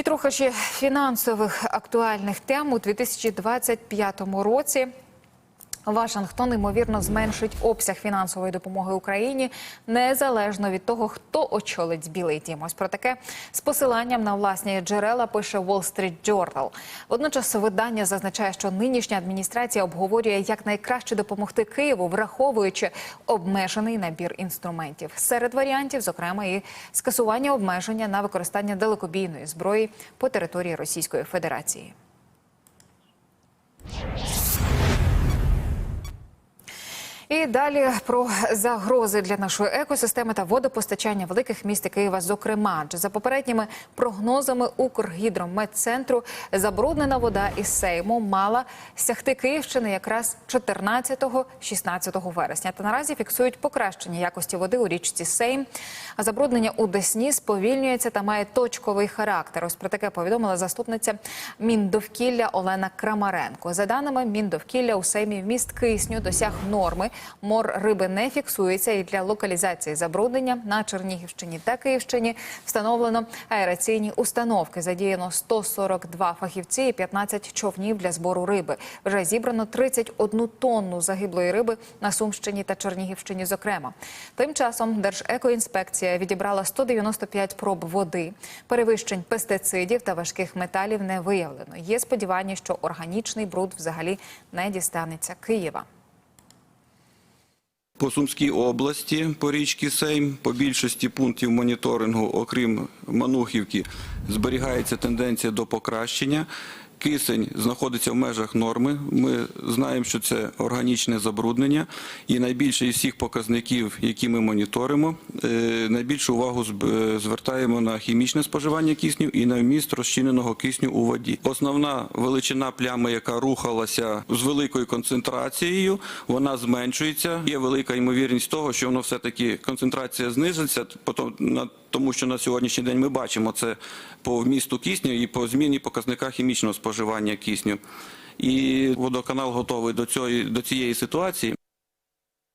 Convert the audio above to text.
І трохи ще фінансових актуальних тем у 2025 році. Вашингтон ймовірно зменшить обсяг фінансової допомоги Україні незалежно від того, хто очолить Білий Дім. Ось про таке з посиланням на власні джерела пише Wall Street Journal. Водночас видання зазначає, що нинішня адміністрація обговорює як найкраще допомогти Києву, враховуючи обмежений набір інструментів. Серед варіантів, зокрема, і скасування обмеження на використання далекобійної зброї по території Російської Федерації. І далі про загрози для нашої екосистеми та водопостачання великих міст Києва. Зокрема, адже за попередніми прогнозами Укргідрометцентру забруднена вода із Сейму мала сягти Київщини якраз 14-16 вересня. Та наразі фіксують покращення якості води у річці Сейм. А забруднення у Десні сповільнюється та має точковий характер. Ось про таке повідомила заступниця Міндовкілля Олена Крамаренко. За даними Міндовкілля, у Сеймі вміст кисню досяг норми. Мор риби не фіксується, і для локалізації забруднення на Чернігівщині та Київщині встановлено аераційні установки. Задіяно 142 фахівці і 15 човнів для збору риби. Вже зібрано 31 тонну загиблої риби на Сумщині та Чернігівщині. Зокрема, тим часом Держекоінспекція відібрала 195 проб води. Перевищень пестицидів та важких металів не виявлено. Є сподівання, що органічний бруд взагалі не дістанеться Києва. По Сумській області, по річці Сейм, по більшості пунктів моніторингу, окрім Манухівки, зберігається тенденція до покращення. Кисень знаходиться в межах норми. Ми знаємо, що це органічне забруднення, і найбільше із всіх показників, які ми моніторимо, е, найбільшу увагу звертаємо на хімічне споживання кисню і на вміст розчиненого кисню у воді. Основна величина плями, яка рухалася з великою концентрацією, вона зменшується. Є велика ймовірність того, що воно все таки концентрація знизиться, потом- на- тому що на сьогоднішній день ми бачимо це по вмісту кисню і по зміні показника хімічного споживання кисню. І водоканал готовий до цієї, до цієї ситуації.